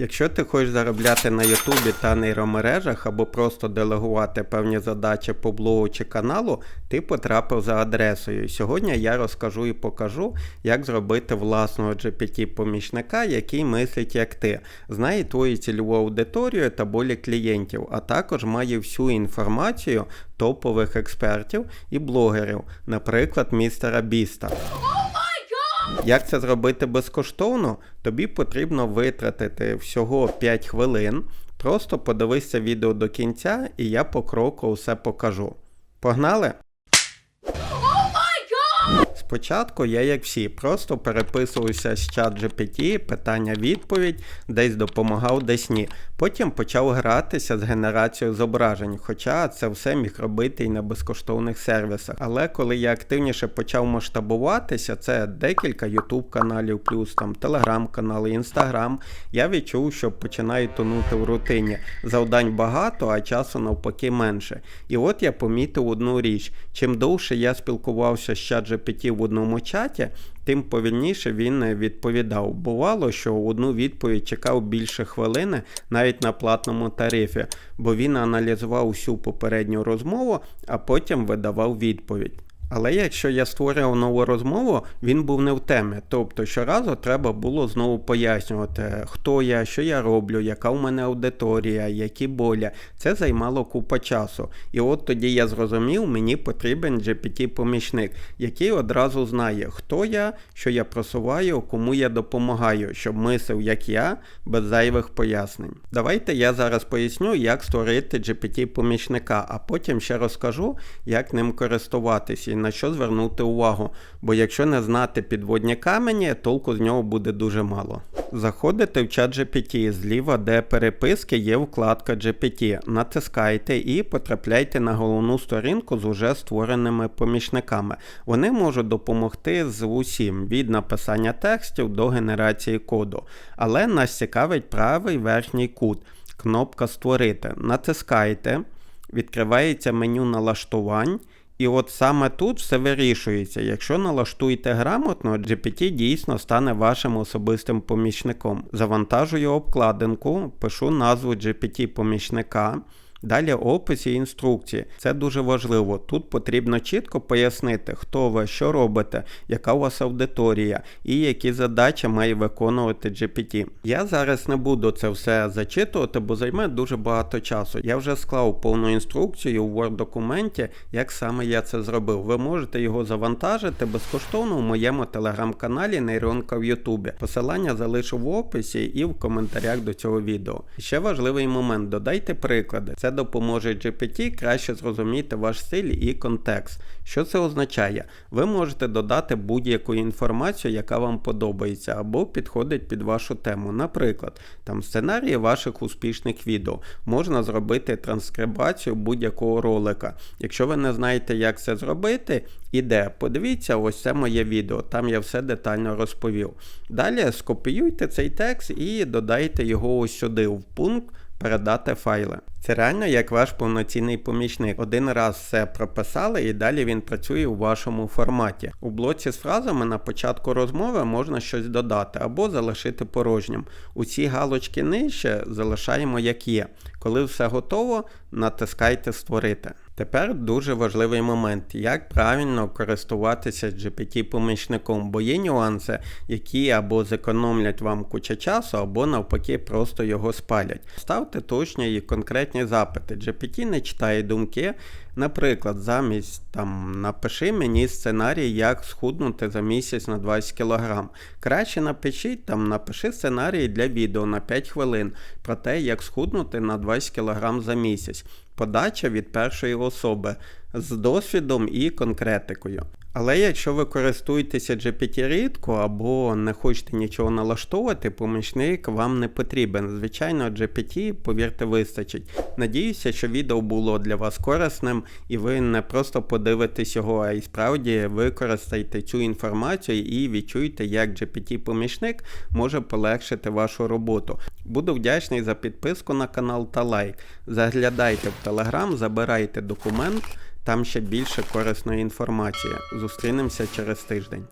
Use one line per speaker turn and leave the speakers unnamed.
Якщо ти хочеш заробляти на Ютубі та нейромережах або просто делегувати певні задачі по блогу чи каналу, ти потрапив за адресою. Сьогодні я розкажу і покажу, як зробити власного GPT-помічника, який мислить як ти, знає твою цільову аудиторію та болі клієнтів, а також має всю інформацію топових експертів і блогерів, наприклад, містера Біста. Як це зробити безкоштовно? Тобі потрібно витратити всього 5 хвилин. Просто подивися відео до кінця, і я по кроку все покажу. Погнали? Спочатку я, як всі, просто переписувався з чат GPT, питання-відповідь, десь допомагав, десь ні. Потім почав гратися з генерацією зображень, хоча це все міг робити і на безкоштовних сервісах. Але коли я активніше почав масштабуватися, це декілька YouTube каналів, плюс там телеграм-канали, інстаграм, я відчув, що починаю тонути в рутині. Завдань багато, а часу навпаки менше. І от я помітив одну річ: чим довше я спілкувався з чат GPT в одному чаті, тим повільніше він відповідав. Бувало, що одну відповідь чекав більше хвилини навіть на платному тарифі, бо він аналізував всю попередню розмову, а потім видавав відповідь. Але якщо я створював нову розмову, він був не в темі. Тобто щоразу треба було знову пояснювати, хто я, що я роблю, яка в мене аудиторія, які болі. Це займало купа часу. І от тоді я зрозумів, мені потрібен GPT-помічник, який одразу знає, хто я, що я просуваю, кому я допомагаю, щоб мислив як я, без зайвих пояснень. Давайте я зараз поясню, як створити GPT-помічника, а потім ще розкажу, як ним користуватися на що звернути увагу, бо якщо не знати підводні камені, толку з нього буде дуже мало. Заходите в чат GPT, зліва, де переписки, є вкладка GPT. Натискайте і потрапляйте на головну сторінку з уже створеними помічниками. Вони можуть допомогти з усім від написання текстів до генерації коду. Але нас цікавить правий верхній кут. Кнопка Створити. Натискайте, відкривається меню налаштувань. І от саме тут все вирішується. Якщо налаштуєте грамотно, GPT дійсно стане вашим особистим помічником. Завантажую обкладинку, пишу назву GPT-помічника. Далі опис і інструкції. Це дуже важливо. Тут потрібно чітко пояснити, хто ви, що робите, яка у вас аудиторія і які задачі має виконувати GPT. Я зараз не буду це все зачитувати, бо займе дуже багато часу. Я вже склав повну інструкцію у Word документі, як саме я це зробив. Ви можете його завантажити безкоштовно у моєму телеграм-каналі Нейронка в Ютубі. Посилання залишу в описі і в коментарях до цього відео. ще важливий момент: додайте приклади. Допоможе GPT краще зрозуміти ваш стиль і контекст. Що це означає? Ви можете додати будь-яку інформацію, яка вам подобається, або підходить під вашу тему. Наприклад, там сценарії ваших успішних відео. Можна зробити транскрибацію будь-якого ролика. Якщо ви не знаєте, як це зробити, іде, подивіться, ось це моє відео, там я все детально розповів. Далі скопіюйте цей текст і додайте його ось сюди, в пункт передати файли. Це реально як ваш повноцінний помічник. Один раз все прописали і далі він працює у вашому форматі. У блоці з фразами на початку розмови можна щось додати або залишити порожнім. Усі галочки нижче залишаємо як є. Коли все готово, натискайте Створити. Тепер дуже важливий момент, як правильно користуватися GPT-помічником, бо є нюанси, які або зекономлять вам куча часу, або навпаки просто його спалять. Ставте точні і конкретні запити. GPT не читає думки. Наприклад, замість там напиши мені сценарій, як схуднути за місяць на 20 кг. Краще напишіть там, напиши сценарій для відео на 5 хвилин про те, як схуднути на 20 кг за місяць. Подача від першої особи з досвідом і конкретикою. Але якщо ви користуєтеся GPT рідко або не хочете нічого налаштовувати, помічник вам не потрібен. Звичайно, GPT, повірте, вистачить. Надіюся, що відео було для вас корисним і ви не просто подивитесь його, а й справді використаєте цю інформацію і відчуєте, як GPT-помічник може полегшити вашу роботу. Буду вдячний за підписку на канал та лайк. Заглядайте в Telegram, забирайте документ. Там ще більше корисної інформації. Зустрінемося через тиждень.